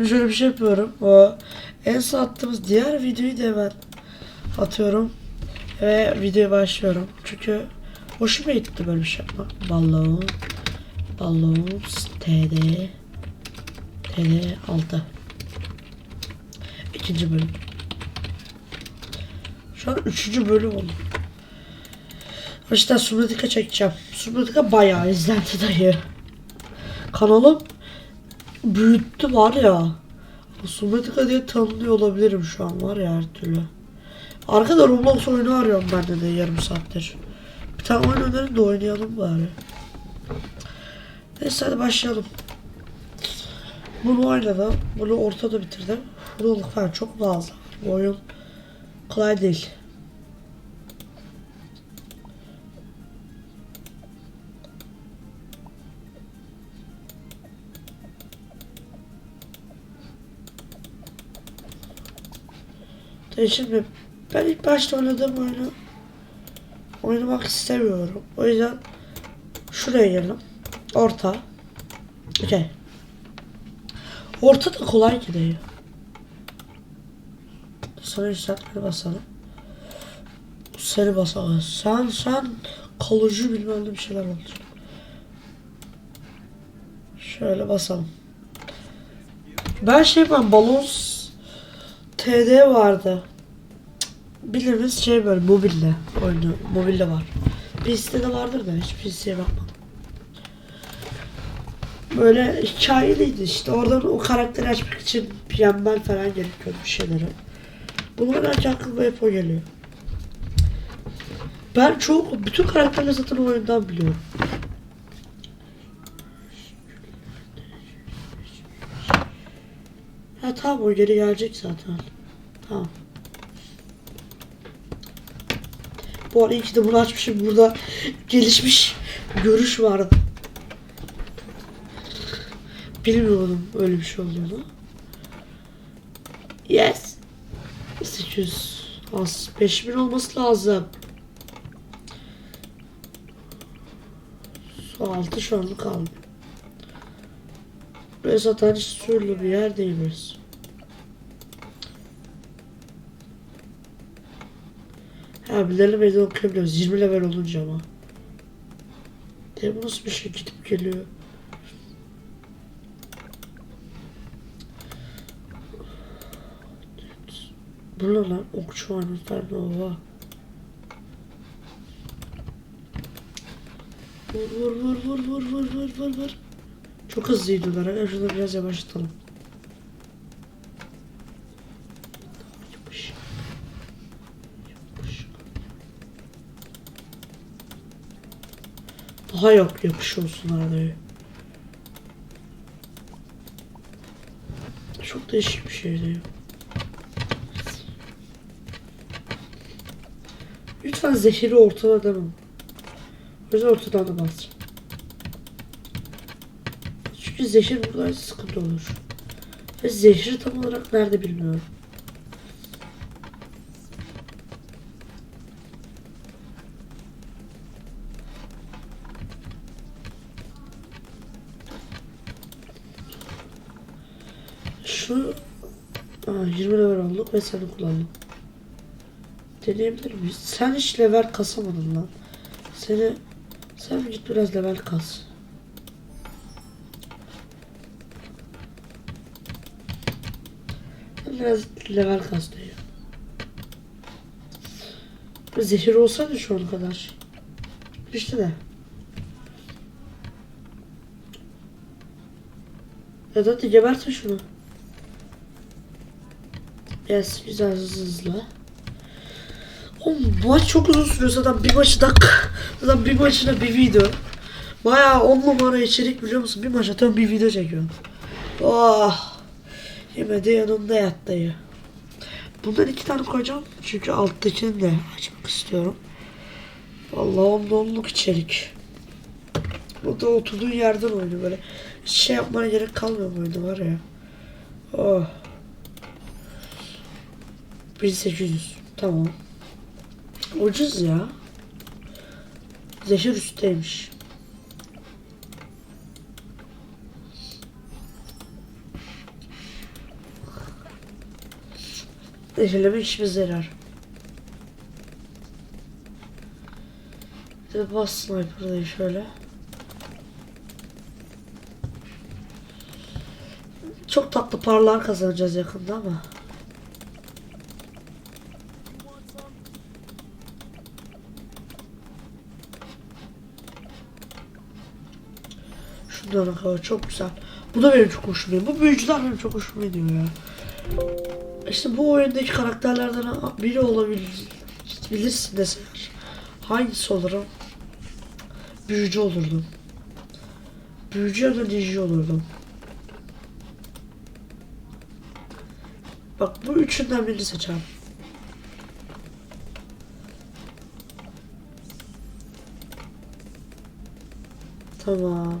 Şimdi şöyle bir şey yapıyorum. O en son attığımız diğer videoyu da hemen atıyorum. Ve videoya başlıyorum. Çünkü hoşuma gitti böyle bir şey yapmak. Balloon. Balloons. TD. TD 6. İkinci bölüm. Şu an üçüncü bölüm oldu. İşte Subnautica çekeceğim. Subnautica bayağı izlendi dayı. Kanalım büyüttü var ya. Subnautica diye tanınıyor olabilirim şu an var ya her türlü. Arkada Roblox oyunu arıyorum ben de, de yarım saattir. Bir tane oyun önerin de oynayalım bari. Neyse hadi başlayalım. Bunu oynadım. Bunu ortada bitirdim. Bunu falan çok lazım. Bu oyun kolay değil. Şimdi ben ilk başta oynadığım oyunu oynamak istemiyorum. O yüzden şuraya gelelim. Orta. Okey. Orta da kolay gidiyor. Sana yükseltmeye basalım. Seni basalım. Sen sen kalıcı bilmem ne bir şeyler olacak. Şöyle basalım. Ben şey ben balons TD vardı. Biliriz şey böyle mobilde oyunu mobilde var. PC'de de vardır da hiç PC'ye bakmadım. Böyle hikayeliydi işte oradan o karakteri açmak için PM'den falan gerekiyordu bir şeyleri. Bunu oynarken aklıma hep o geliyor. Ben çok bütün karakterleri zaten oyundan biliyorum. Tamam o geri gelecek zaten. Tamam. Bu arada iyi ki de bunu açmışım. Burada gelişmiş görüş vardı. Bilmiyordum öyle bir şey olduğunu. Yes. 800. Az 5000 olması lazım. Su altı şu anlık kaldı. Ve zaten hiç suylu bir yer değiliz. Abi level level okuyabiliyoruz. 20 level olunca ama. Temmuz bir şey gidip geliyor. Bu ne lan? Okçu var mı? Oha. Vur vur vur vur vur vur vur vur. Çok hızlıydılar. Şunları biraz yavaşlatalım. Daha yok yapış olsun arada. Çok değişik bir şey diyor. Lütfen zehiri ortada demem. O yüzden ortadan da basacağım. Çünkü zehir burada sıkıntı olur. Ve zehri tam olarak nerede bilmiyorum. Olduk ve seni kullandım. Deneyebilir miyiz? Sen hiç level kasamadın lan. Seni sen git biraz level kas. Biraz level kas diyor. Zehir olsaydı şu ana kadar. İşte de. Ya da gebertin şunu. Yes, güzel hızlı. Oğlum maç çok uzun sürüyor zaten bir maçı dak zaten bir maçına bir video. Bayağı on numara içerik biliyor musun? Bir maç atıyorum bir video çekiyorum. Oh. Yemedi yanında yat dayı. Bundan iki tane koyacağım. Çünkü alttakini de açmak istiyorum. Vallahi on onluk içerik. Bu da oturduğun yerden oynuyor böyle. Hiç şey yapmana gerek kalmıyor bu oyunda var ya. Oh. 1800. Tamam. Ucuz ya. Zehir üstteymiş. Ehleme işimize yarar. Bir bas sniper'dayım şöyle. Çok tatlı paralar kazanacağız yakında ama. Şundan kadar çok güzel. Bu da benim çok hoşuma gidiyor. Bu büyücüler benim çok hoşuma gidiyor ya. İşte bu oyundaki karakterlerden biri olabilir. Bilirsin deseler. Hangisi olurum? Büyücü olurdum. Büyücü ya da ninja olurdum. Bak bu üçünden birini seçeceğim. Tamam.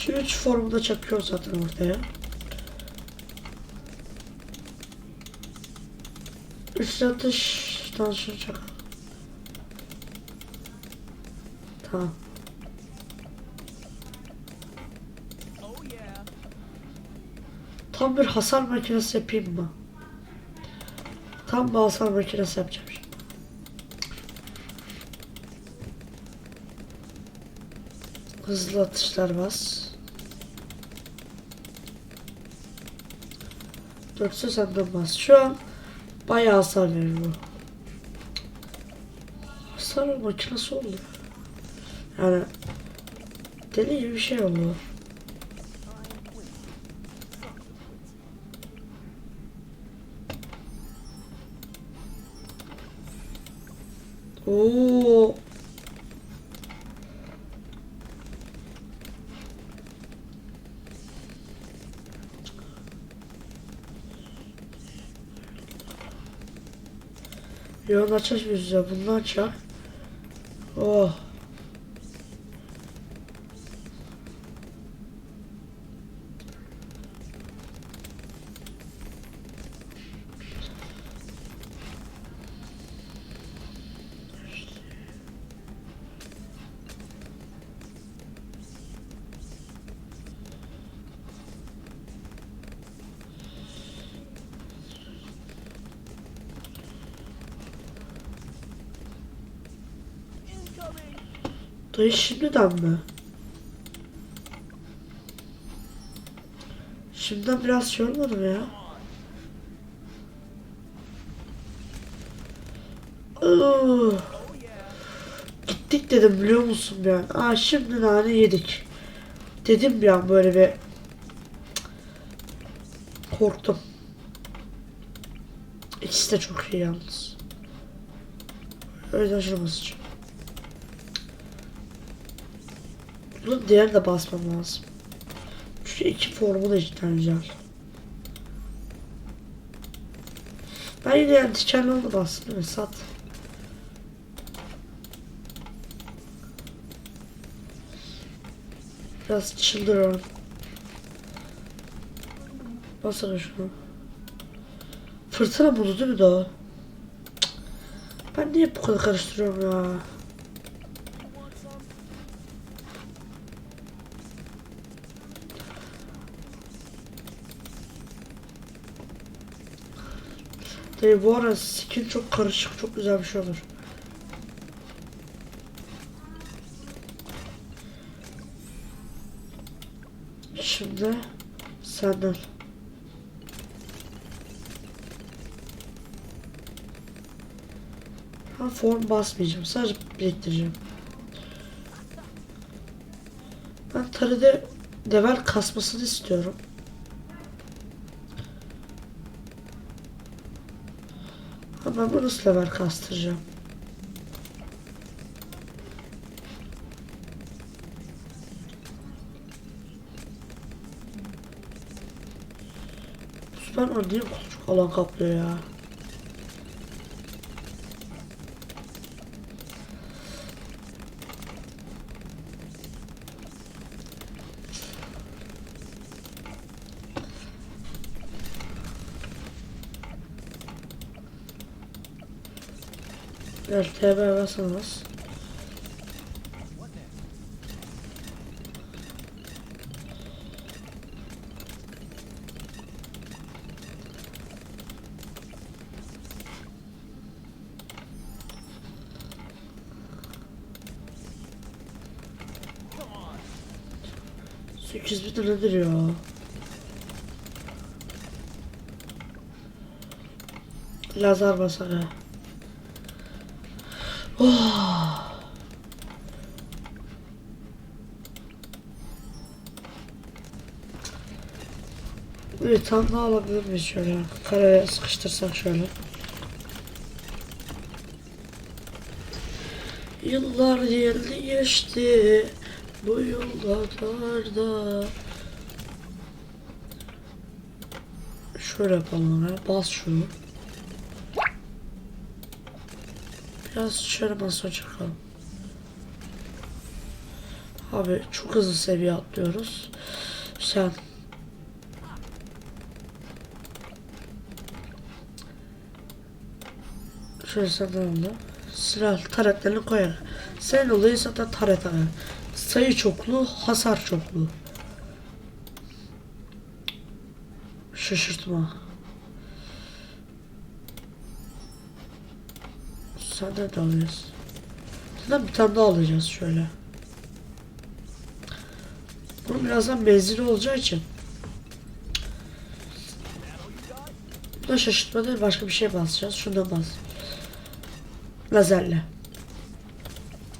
Şu üç formu da çakıyor zaten ortaya. Üç atış tansiyon çak. Tamam. Tam bir hasar makinesi yapayım mı? Tam bir hasar makinesi yapacağım şimdi. Hızlı atışlar bas. Dörtse senden bas. Şu an bayağı hasar verir bu. Hasar makinesi oldu. Yani deli gibi bir şey oldu. Oo. Yoğun açış yüzüyor. Bundan çak. Oh. Dayı şimdiden mi? Şimdiden biraz şey olmadı ya? Iıı. Gittik dedim biliyor musun ya? Aa şimdi nane yedik. Dedim bir an böyle bir korktum. İkisi de çok iyi yalnız. Öyle aşırı Bunun diğer de basmam lazım. Şu iki formu da cidden güzel. Ben yine yani dikenli onu bastım mi? Sat. Biraz çıldırıyorum. Basana şunu. Fırtına bunu değil mi daha? Ben niye bu kadar karıştırıyorum ya? Tabi bu ara skin çok karışık, çok güzel bir şey olur. Şimdi senden. Ha form basmayacağım. Sadece biriktireceğim. Ben tarıda level kasmasını istiyorum. Ben bunu level kastıracağım? Süperman niye çok alan kaplıyor ya? Gel TB basamaz. Sekiz bin nedir ya? Lazer basağı. Bir tane daha alabilir miyiz şöyle? Kareye sıkıştırsak şöyle. Yıllar geldi geçti bu yollarda. Şöyle yapalım oraya. Bas şunu. Biraz şöyle masa çıkalım. Abi çok hızlı seviye atlıyoruz. Sen Şöyle oldu. Silah taretlerini koyar. Senin olayı zaten taret abi. Sayı çoklu, hasar çoklu. Şaşırtma. Senden de alıyoruz. Senden bir tane daha alacağız şöyle. Bunun birazdan benzini olacağı için. Bu da şaşırtma değil başka bir şey basacağız. Şundan bas. Lazerle.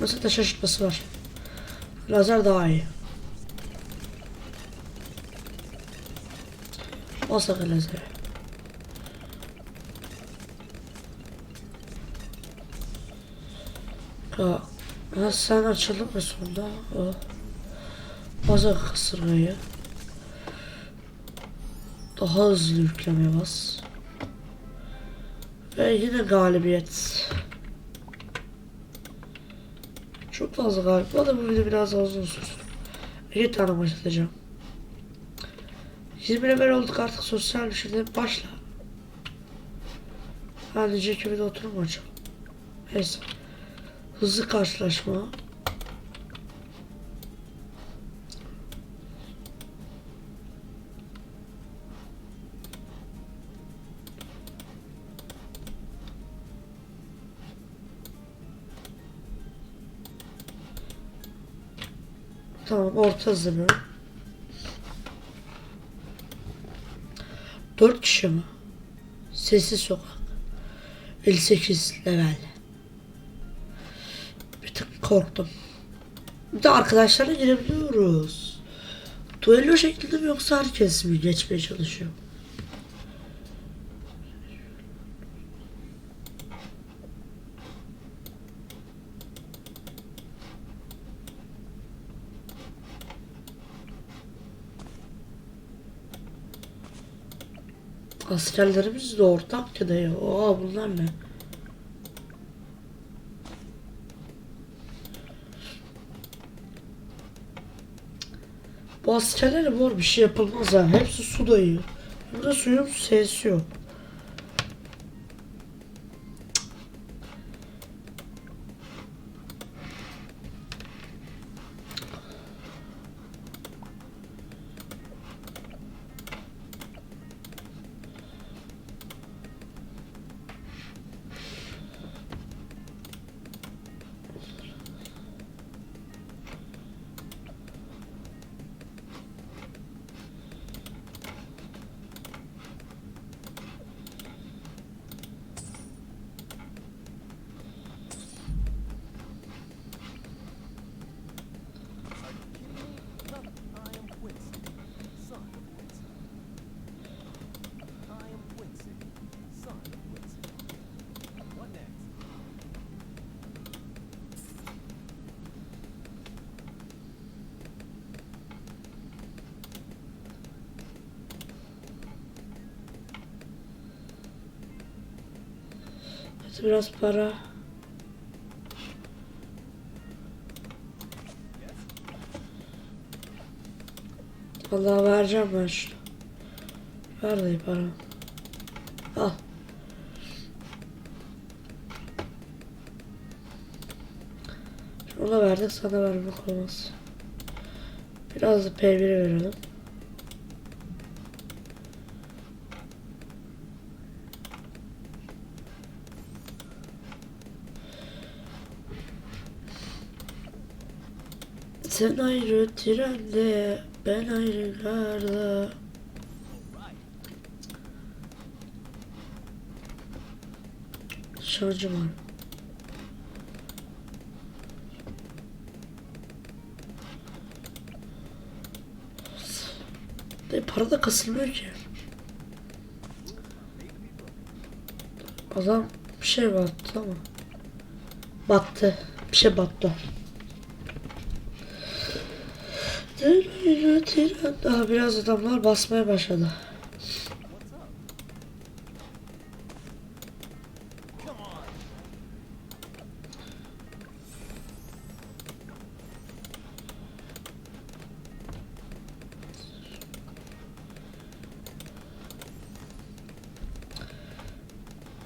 Mesela da şaşırtması var. Lazer daha iyi. Bas aga lazeri. Ya sen açılır mı sonunda? O. Bas aga kasırgayı. Daha hızlı yüklemeye bas. Ve yine galibiyet. Çok fazla galiba da bu video biraz daha uzun sürsün. İki tane maç atacağım. 20 level olduk artık sosyal bir şeyde başla. Hadi Jack'e oturma hocam. Neyse. Hızlı karşılaşma. Tamam orta hızlı Dört kişi mi? Sessiz sokak. 58 level. Korktum. Bir de arkadaşlarla girebiliyoruz. Duello şeklinde mi yoksa herkes mi geçmeye çalışıyor? Askerlerimiz de ortak ya. Oha bunlar ne? Bu askerlere bu bir şey yapılmaz ha. Hepsi su dayıyor. Burada suyun sesi yok. Biraz para. Vallahi vereceğim ben şunu. Ver dayı para. Al. Ona verdik sana vermek olmaz. Biraz da P1'e verelim. Sen ayrı trende, ben ayrı garda. Şarjım var. De para da kasılmıyor ki. Adam bir şey battı ama. Battı. Bir şey battı. Daha biraz adamlar basmaya başladı.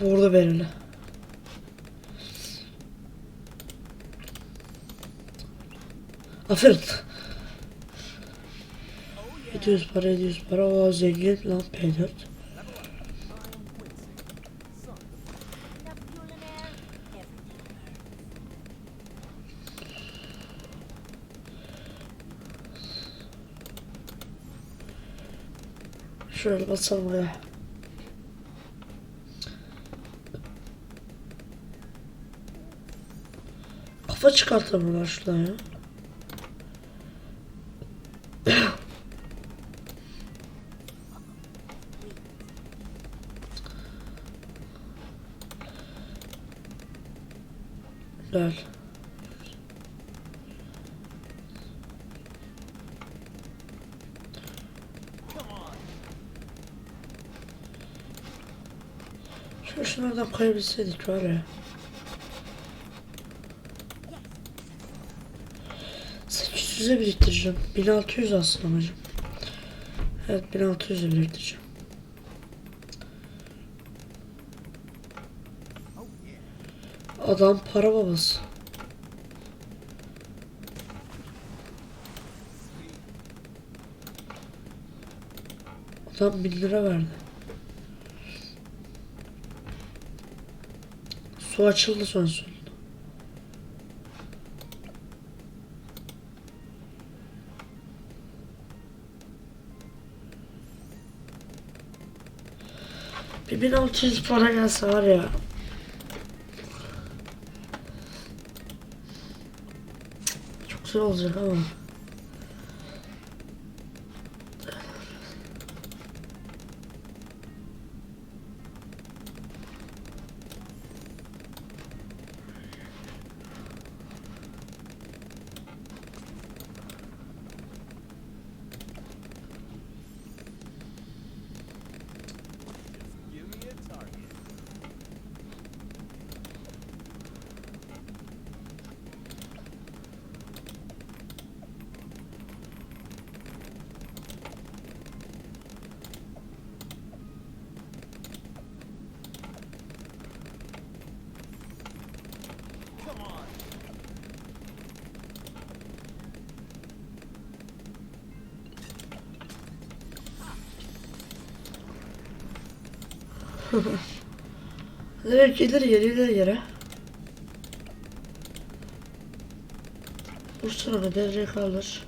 Burada belirli. Aferin. 700 para 700 para o zengin lan P4. Şöyle basalım ya. Kafa çıkartamıyorlar şuradan ya. Güzel. Şu şunlardan koyabilseydik var ya. 800'e biriktireceğim. 1600 aslında amacım. Evet 1600'e biriktireceğim. Adam para babası. Adam 1000 lira verdi. Su açıldı son son. Bir 1600 para gelse var ya. Çok güzel olacak ama. Give Direkt gelir gelir yere. Vursana be derece kaldır.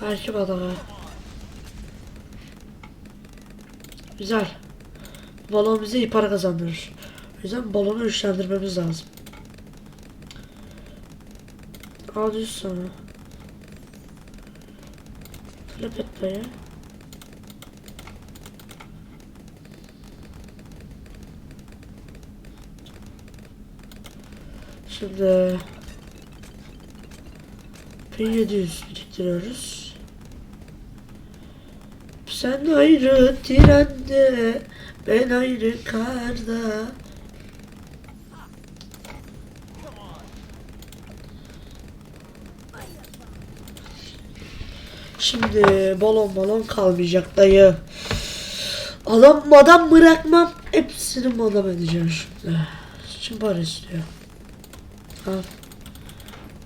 Takip adamı. Güzel. Balon bize iyi para kazandırır. O yüzden balonu güçlendirmemiz lazım. Al düz sana. Flip et dayı. Şimdi 1700 biriktiriyoruz. Sen ayrı trende, ben ayrı karda. Şimdi balon balon kalmayacak dayı. Adam bırakmam. Hepsini madam edeceğim şimdi. Şimdi para istiyor. Al.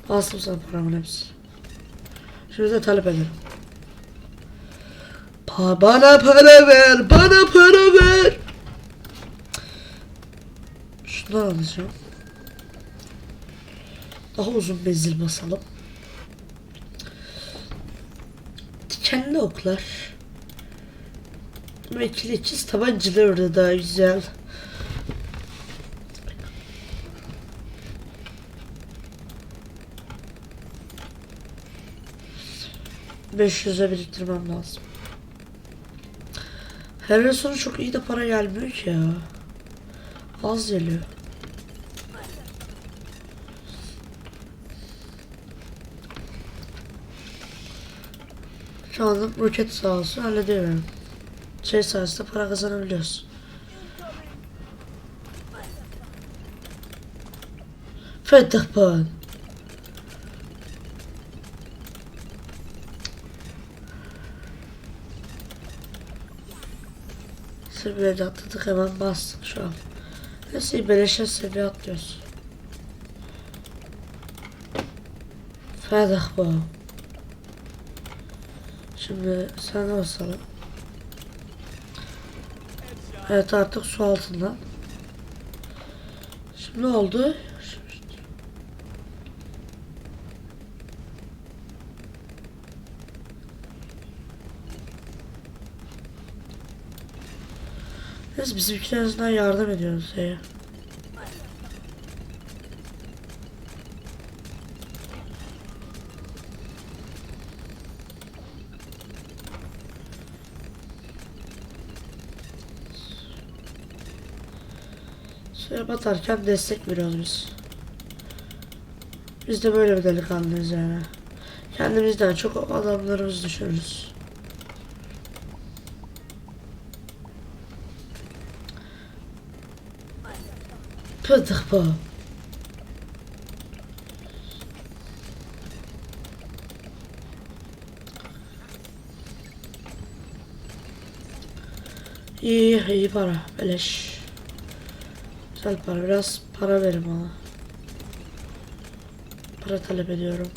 Alsın sana paramın hepsini. Şimdi de talep ederim. Pa bana para ver, bana para ver. Şundan alacağım. Daha uzun menzil basalım. Dikenli oklar. Ve ikili tabancalar orada daha güzel. Beş yüze biriktirmem lazım. Her sonu çok iyi de para gelmiyor ki ya. Az geliyor. Şu anda roket sağ olsun hallediyor benim. Şey sayesinde para kazanabiliyoruz. Fetih puan. Seviyede atladık hemen bastık şu an. Neyse beleşe seviye atlıyoruz. Fetih puan. Şimdi sana basalım. Evet artık su altında. Şimdi ne oldu? Biz bizimkiler yardım ediyoruz ya. Suya batarken destek veriyoruz biz. Biz de böyle bir delikanlıyız yani. Kendimizden çok adamlarımız düşünürüz. Pıtık bu. İyi, iyi para. Beleş. Güzel para. Biraz para verin bana. Para talep ediyorum.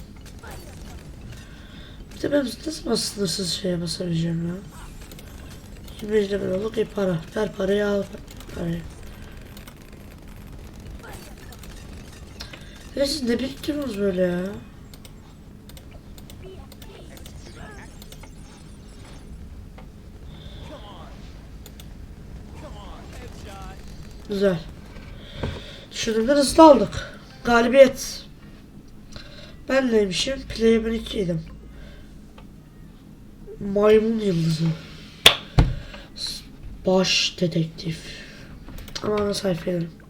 Bir de ben nasıl sınırsız şeye basabileceğim ya? 25 lira olduk iyi para. Ver parayı al parayı. Ya siz ne biriktiriyorsunuz böyle ya? Güzel. Düşündüğümden hızlı aldık. Galibiyet. Ben neymişim? Player'ın 2'ydim. Maymun yıldızı. Baş dedektif. Ama ana dönelim.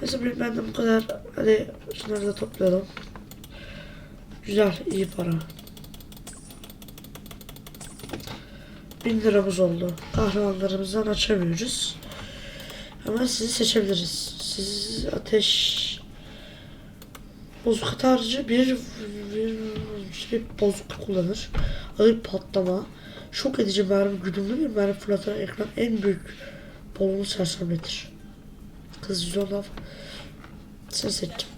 Neyse benim benden bu kadar. Hadi şunları da toplayalım. Güzel, iyi para. Bin liramız oldu. Kahramanlarımızdan açamıyoruz. Ama sizi seçebiliriz. Siz ateş bozuk atarcı bir, bir, bir bozuk kullanır. Ağır patlama. Şok edici mermi güdümlü bir mermi fırlatan ekran en büyük bolunu sersemletir. Kız yüzü olan sen seçtim.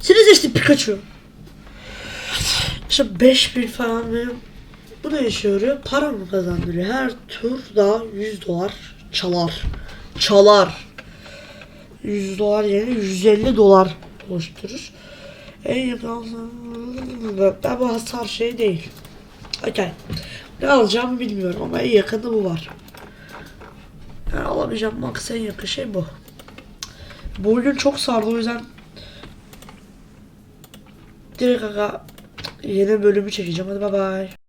Seni seçtim Pikachu. İşte 5000 falan benim bu ne işe yarıyor? Para mı kazandırıyor? Her tur daha 100 dolar çalar. Çalar. 100 dolar yerine 150 dolar oluşturur. En yakın ben bu hasar şey değil. Okey. Ne alacağımı bilmiyorum ama en yakında bu var. Yani alabileceğim max en yakın şey bu. Bu oyun çok sardı o yüzden direkt aga yeni bölümü çekeceğim. Hadi bay bay.